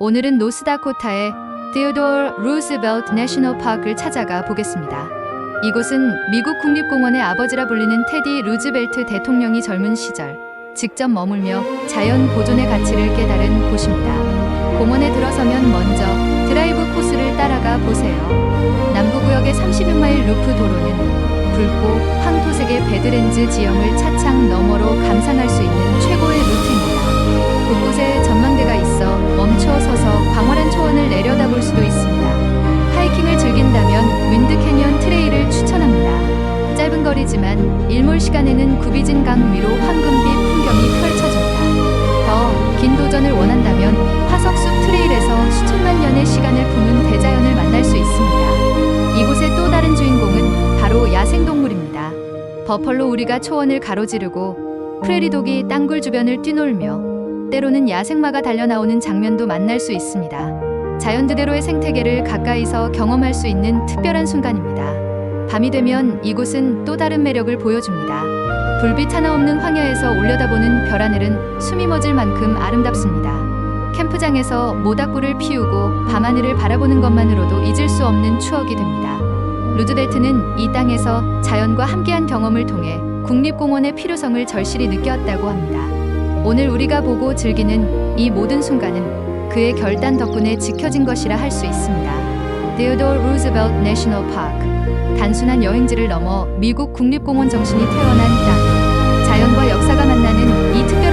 오늘은 노스다코타의 Theodore Roosevelt National Park을 찾아가 보겠습니다. 이곳은 미국 국립공원의 아버지라 불리는 테디 루즈벨트 대통령이 젊은 시절 직접 머물며 자연 보존의 가치를 깨달은 곳입니다. 공원에 들어서면 먼저 드라이브 코스를 따라가 보세요. 남부구역의 36마일 루프 도로는 붉고 황토색의 베드렌즈 지형을 차창 너머로 감상할 수 있는 거리지만 일몰 시간에는 구비진 강 위로 황금빛 풍경이 펼쳐집니다. 더 긴 도전을 원한다면 화석숲 트레일에서 수천만 년의 시간을 품은 대자연을 만날 수 있습니다. 이곳의 또 다른 주인공은 바로 야생동물입니다. 버펄로 우리가 초원을 가로지르고 프레리독이 땅굴 주변을 뛰놀며 때로는 야생마가 달려나오는 장면도 만날 수 있습니다. 자연 그대로의 생태계를 가까이서 경험할 수 있는 특별한 순간입니다. 밤이 되면 이곳은 또 다른 매력을 보여줍니다. 불빛 하나 없는 황야에서 올려다보는 별 하늘은 숨이 멎을 만큼 아름답습니다. 캠프장에서 모닥불을 피우고 밤하늘을 바라보는 것만으로도 잊을 수 없는 추억이 됩니다. 루즈벨트는 이 땅에서 자연과 함께한 경험을 통해 국립공원의 필요성을 절실히 느꼈다고 합니다. 오늘 우리가 보고 즐기는 이 모든 순간은 그의 결단 덕분에 지켜진 것이라 할 수 있습니다. Theodore Roosevelt National Park. 단순한 여행지를 넘어 미국 국립공원 정신이 태어난 땅. 자연과 역사가 만나는 이 특별